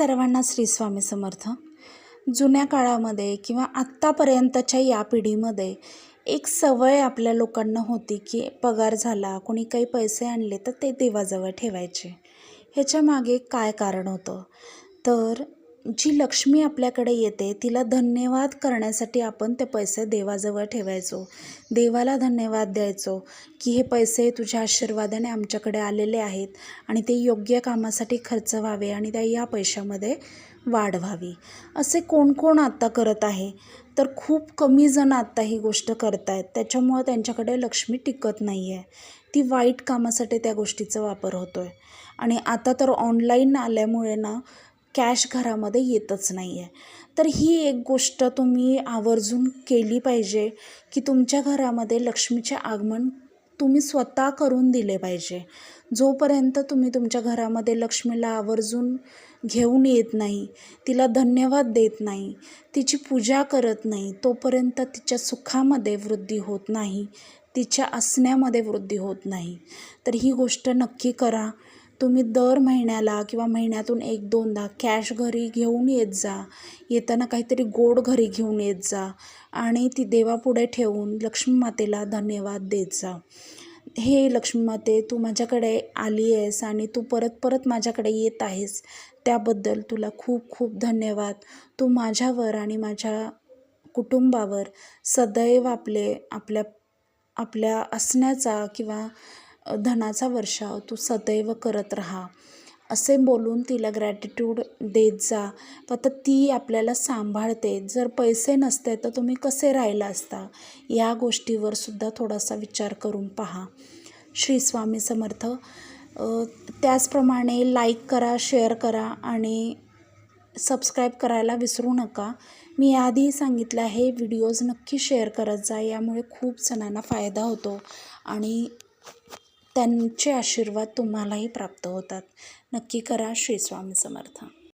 सर्वांना श्री स्वामी समर्थ. जुन्या काळामध्ये किंवा आत्तापर्यंतच्या या पिढीमध्ये एक सवय आपल्या लोकांना होती की पगार झाला कोणी काही पैसे आणले तर ते देवाजवळ ठेवायचे. ह्याच्या मागे काय कारण होतं? तर जी लक्ष्मी आपल्याकडे येते तिला धन्यवाद करण्यासाठी आपण ते पैसे देवाजवळ ठेवायचो. देवाला धन्यवाद द्यायचो की हे पैसे तुझ्या आशीर्वादाने आमच्याकडे आलेले आहेत आणि ते योग्य कामासाठी खर्च व्हावे आणि त्या या पैशामध्ये वाढ व्हावी असे कोण कोण आत्ता करत आहे? तर खूप कमी जण आत्ता ही गोष्ट करत आहेत त्याच्यामुळं त्यांच्याकडे लक्ष्मी टिकत नाही आहे ती वाईट कामासाठी त्या गोष्टीचा वापर होतो आहे आणि आता तर ऑनलाईन आल्यामुळे ना कॅश घरामध्ये येतच नाही आहे तर ही एक गोष्ट तुम्ही आवर्जून केली पाहिजे की तुमच्या घरामध्ये लक्ष्मीचे आगमन तुम्ही स्वतः करून दिले पाहिजे. जोपर्यंत तुम्ही तुमच्या घरामध्ये लक्ष्मीला आवर्जून घेऊन येत नाही तिला धन्यवाद देत नाही तिची पूजा करत नाही तोपर्यंत तिच्या सुखामध्ये वृद्धी होत नाही तिच्या असण्यामध्ये वृद्धी होत नाही. तर ही गोष्ट नक्की करा. तुम्ही दर महिन्याला किंवा महिन्यातून एक दोनदा कॅश घरी घेऊन येत जा. येताना काहीतरी गोड घरी घेऊन येत जा. आणि ती देवापुढे ठेवून लक्ष्मी मातेला धन्यवाद देत जा. हे लक्ष्मी माते तू माझ्याकडे आली आहेस आणि तू परत परत माझ्याकडे येत आहेस. त्याबद्दल तुला खूप खूप धन्यवाद. तू माझ्यावर आणि माझ्या कुटुंबावर सदैव आपले आपल्या आपल्या असण्याचा किंवा धनाचा वर्षाव तू सदैव करत राहा. असे बोलून तिला ग्रॅटिट्यूड देत जा. आता ती आपल्याला सांभाळते. जर पैसे नसते तर तुम्ही कसे राहिला असता? या गोष्टीवर सुद्धा थोडासा विचार करून पहा. श्री स्वामी समर्थ त्याचप्रमाणे लाईक करा शेअर करा आणि सबस्क्राईब करायला विसरू नका. मी आधी सांगितलं आहे व्हिडिओज नक्की शेअर करत जा. यामुळे खूप जणांना फायदा होतो आणि त्यांचे आशीर्वाद तुम्हालाही प्राप्त होतात. नक्की करा श्री स्वामी समर्थ.